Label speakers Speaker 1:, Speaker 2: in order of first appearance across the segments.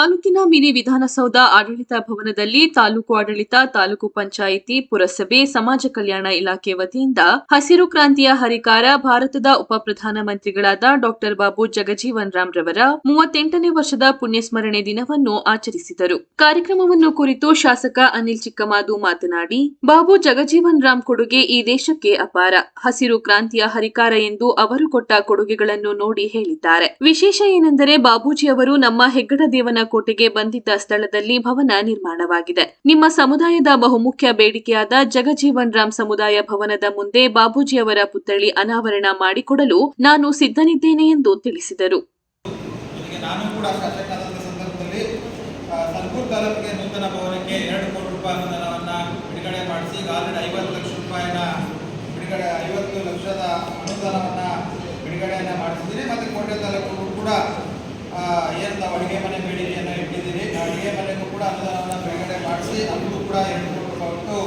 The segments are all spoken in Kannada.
Speaker 1: ತಾಲೂಕಿನ ಮಿನಿ ವಿಧಾನಸೌಧ ಆಡಳಿತ ಭವನದಲ್ಲಿ ತಾಲೂಕು ಆಡಳಿತ, ತಾಲೂಕು ಪಂಚಾಯಿತಿ, ಪುರಸಭೆ, ಸಮಾಜ ಕಲ್ಯಾಣ ಇಲಾಖೆ ವತಿಯಿಂದ ಹಸಿರು ಕ್ರಾಂತಿಯ ಹರಿಕಾರ ಭಾರತದ ಉಪ ಪ್ರಧಾನಮಂತ್ರಿಗಳಾದ ಡಾಕ್ಟರ್ ಬಾಬು ಜಗಜೀವನ್ ರಾಮ್ ರವರ ಮೂವತ್ತೆಂಟನೇ ವರ್ಷದ ಪುಣ್ಯಸ್ಮರಣೆ ದಿನವನ್ನು ಆಚರಿಸಿದರು. ಕಾರ್ಯಕ್ರಮವನ್ನು ಕುರಿತು ಶಾಸಕ ಅನಿಲ್ ಚಿಕ್ಕಮಾದು ಮಾತನಾಡಿ, ಬಾಬು ಜಗಜೀವನ್ ರಾಮ್ ಕೊಡುಗೆ ಈ ದೇಶಕ್ಕೆ ಅಪಾರ. ಹಸಿರು ಕ್ರಾಂತಿಯ ಹರಿಕಾರ ಎಂದು ಅವರು ಕೊಟ್ಟ ಕೊಡುಗೆಗಳನ್ನು ನೋಡಿ ಹೇಳಿದ್ದಾರೆ. ವಿಶೇಷ ಏನೆಂದರೆ ಬಾಬೂಜಿ ಅವರು ನಮ್ಮ ಹೆಗ್ಗಡ ದೇವನ ಕೋಟೆಗೆ ಬಂದಿದ್ದ ಸ್ಥಳದಲ್ಲಿ ಭವನ ನಿರ್ಮಾಣವಾಗಿದೆ. ನಿಮ್ಮ ಸಮುದಾಯದ ಬಹುಮುಖ್ಯ ಬೇಡಿಕೆಯಾದ ಜಗಜೀವನ್ ರಾಮ್ ಸಮುದಾಯ ಭವನದ ಮುಂದೆ ಬಾಬೂಜಿ ಅವರ ಪುತ್ಥಳಿ ಅನಾವರಣ ಮಾಡಿಕೊಡಲು ನಾನು ಸಿದ್ಧನಿದ್ದೇನೆ ಎಂದು ತಿಳಿಸಿದರು.
Speaker 2: ಐವತ್ತು ಲಕ್ಷದ ಅನುದಾನವನ್ನು ಬಿಡುಗಡೆಯನ್ನು ಮಾಡಿಸಿದ್ದೀನಿ ಮತ್ತು ಕೋಟೆ ತಾಲೂಕು ಕೂಡ ಆ, ಏನು ನಾವು ಅಡುಗೆ ಮನೆ ಬೇಡಿಕೆಯನ್ನು ಇಟ್ಟಿದ್ದೀರಿ ಆ ಅಡುಗೆ ಮನೆಗೂ ಕೂಡ ಅನುದಾನವನ್ನು ಬಿಡುಗಡೆ ಮಾಡಿಸಿ ಅದಕ್ಕೂ ಕೂಡ ಎಂಟು ಕೋಟಿ ರೂಪಾಯಿ ಒಟ್ಟು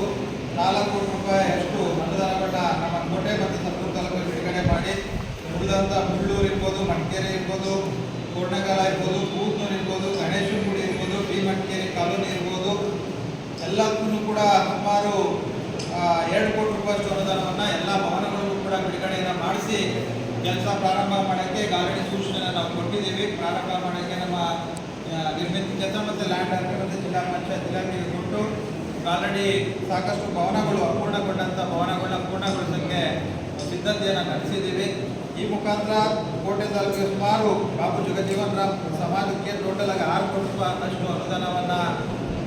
Speaker 2: ನಾಲ್ಕು ಕೋಟಿ ರೂಪಾಯಿ ಅಷ್ಟು ಅನುದಾನವನ್ನು ನಮ್ಮ ಕೋಟೆ ಮತ್ತು ಸಲ್ಕೂರು ತಾಲೂಕು ಬಿಡುಗಡೆ ಮಾಡಿ ಉಳಿದಂಥ ಮುಳ್ಳೂರು ಇರ್ಬೋದು, ಮಡಿಕೇರಿ ಇರ್ಬೋದು ಕೋರ್ಣಗಾಲ ಇರ್ಬೋದು, ಕೂತ್ನೂರು ಇರ್ಬೋದು, ಗಣೇಶನಗುಡಿ ಇರ್ಬೋದು ಬಿ ಮಡಿಕೇರಿ ಕಾಲೋನಿ ಇರ್ಬೋದು, ಎಲ್ಲದಕ್ಕೂ ಕೂಡ ಸುಮಾರು ಎರಡು ಕೋಟಿ ರೂಪಾಯಿ ಅನುದಾನವನ್ನು ಎಲ್ಲ ಭವನಗಳಿಗೂ ಕೂಡ ಬಿಡುಗಡೆಯನ್ನು ಮಾಡಿಸಿ, ಕೆಲಸ ಪ್ರಾರಂಭ ಮಾಡೋಕ್ಕೆ ಈಗ ಆಲ್ರೆಡಿ ಸೂಚನೆಯನ್ನು ನಾವು ಕೊಟ್ಟಿದ್ದೀವಿ. ಪ್ರಾರಂಭ ಮಾಡೋಕ್ಕೆ ನಮ್ಮ ನಿರ್ಮಿತ ಕೆಲಸ ಮತ್ತು ಲ್ಯಾಂಡ್ ಅಂತ ಮತ್ತು ಜಿಲ್ಲಾ ಪಂಚಾಯತ್ ಇಲಾಖೆಗೆ ಕೊಟ್ಟು ಆಲ್ರೆಡಿ ಸಾಕಷ್ಟು ಭವನಗಳು ಅಪೂರ್ಣಗೊಂಡಂಥ ಭವನಗಳನ್ನ ಪೂರ್ಣಗೊಳಿಸೋಕ್ಕೆ ಸಿದ್ಧತೆಯನ್ನು ನಡೆಸಿದ್ದೀವಿ. ಈ ಮುಖಾಂತರ ಕೋಟೆ ತಾಲೂಕಿಗೆ ಸುಮಾರು ಬಾಬು ಜಗಜೀವನ್ ರಾಮ್ ಸಮಾಜಕ್ಕೆ ಟೋಟಲ್ ಆಗಿ ಆರು ಕೋಟಿ ರೂಪಾಯಿ ಅಷ್ಟು ಅನುದಾನವನ್ನು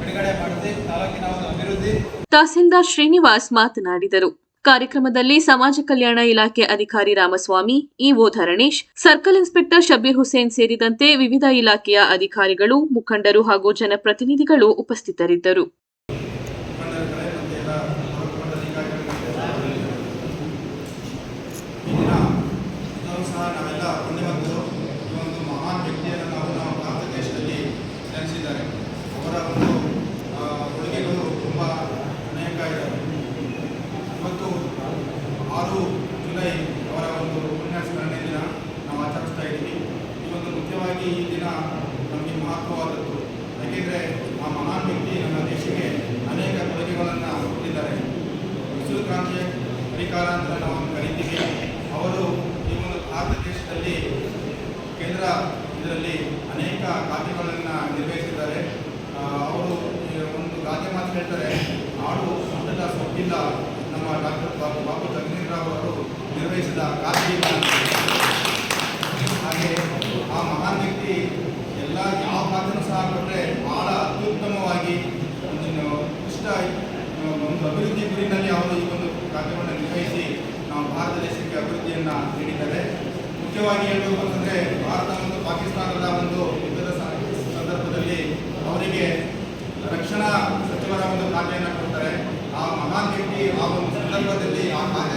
Speaker 2: ಬಿಡುಗಡೆ ಮಾಡಿಸಿ ತಾಲೂಕಿನ ಒಂದು ಅಭಿವೃದ್ಧಿ.
Speaker 1: ತಹಸೀಲ್ದಾರ್ ಶ್ರೀನಿವಾಸ್ ಮಾತನಾಡಿದರು. ಕಾರ್ಯಕ್ರಮದಲ್ಲಿ ಸಮಾಜ ಕಲ್ಯಾಣ ಇಲಾಖೆ ಅಧಿಕಾರಿ Ramaswamy, EO Dharanesh, circle inspector Shabbir Hussain ಸೇರಿದಂತೆ ವಿವಿಧ ಇಲಾಖೆಯ ಅಧಿಕಾರಿಗಳು, ಮುಖಂಡರು ಹಾಗೂ ಜನಪ್ರತಿನಿಧಿಗಳು ಉಪಸ್ಥಿತರಿದ್ದರು
Speaker 2: ಮುಖಂಡರುಗಳೇ ಮತ್ತು ಎಲ್ಲ ಪದಾಧಿಕಾರಿಗಳಿಗೆ ಈ ದಿನ ಇದನ್ನು ಸಹ ನಾವೆಲ್ಲ ಪುಣ್ಯವಂತರು ಈ ಒಂದು ಮಹಾನ್ ವ್ಯಕ್ತಿಯನ್ನು ನಾವು ನಮ್ಮ ಭಾರತ ದೇಶದಲ್ಲಿ ನೆಲೆಸಿದ್ದಾರೆ ಅವರ ಒಂದು ಆ, ಕೊಡುಗೆಗಳು ತುಂಬ ಅನೇಕ ಇದ್ದಾವೆ ಇವತ್ತು ಆರು ಜುಲೈ ಅವರ ಒಂದು ಪುಣ್ಯಸ್ಮರಣೆ ದಿನ ನಾವು ಆಚರಿಸ್ತಾ ಇದ್ದೀವಿ. ಈ ಒಂದು ಮುಖ್ಯವಾಗಿ ಈ ದಿನ ನಮಗೆ ಮಹತ್ವವಾದದ್ದು. ಯಾಕೆಂದರೆ ಆ ಮಹಾನ್ ವ್ಯಕ್ತಿ ನಮ್ಮ ದೇಶಕ್ಕೆ ಅನೇಕ ಕೊಡುಗೆಗಳನ್ನು ಕೊಟ್ಟಿದ್ದಾರೆ. ಹಸಿರು ಕ್ರಾಂತಿಯ ಅಧಿಕಾರ ಅಂತ ನಾವು ಕರಿತೀವಿ. ಅವರು ಈ ಒಂದು ಭಾರತ ದೇಶದಲ್ಲಿ ಕೇಂದ್ರ ಇದರಲ್ಲಿ ಅನೇಕ ಕಾರ್ಯಗಳನ್ನು ನಿರ್ವಹಿಸಿದ್ದಾರೆ. ಅವರು ಒಂದು ಗಾದೆ ಮಾತು ಹೇಳ್ತಾರೆ, ನಾಡು ಸ್ವಂತದ ಸೊಪ್ಪಿಲ್ಲ ನಮ್ಮ ಡಾಕ್ಟರ್ ಬಾಬು ಜಗದೀಶರಾವ್ ಅವರು ನಿರ್ವಹಿಸಿದ ಕಾರ್ಯ ಹಾಗೆ ಆ ಮಹಾನ್ ವ್ಯಕ್ತಿ ಎಲ್ಲ ಯಾವ ಮಾತನ್ನು ಸಹ ಕೊಟ್ಟರೆ ಬಹಳ ಅತ್ಯುತ್ತಮವಾಗಿ ಒಂದು ಇಷ್ಟ, ಒಂದು ಅಭಿವೃದ್ಧಿ ಗುರಿನಲ್ಲಿ ಅವರು ಈ ಒಂದು ಕಾರ್ಯವನ್ನು ನಿರ್ವಹಿಸಿ ನಾವು ಭಾರತ ದೇಶಕ್ಕೆ ಅಭಿವೃದ್ಧಿಯನ್ನು ನೀಡಿದ್ದಾರೆ. ಮುಖ್ಯವಾಗಿ ಹೇಳಬೇಕು ಅಂತಂದರೆ ಭಾರತ ಮತ್ತು ಪಾಕಿಸ್ತಾನದ ಒಂದು ಯುದ್ಧದ ಸಂದರ್ಭದಲ್ಲಿ ಅವರಿಗೆ ರಕ್ಷಣಾ ಸಚಿವರ ಒಂದು ಖಾತೆಯನ್ನು ಕೊಡ್ತಾರೆ. ಆ ಮಹಾನ್ ವ್ಯಕ್ತಿ ಆ ಒಂದು ಸಂದರ್ಭದಲ್ಲಿ ಆ ಖಾತೆ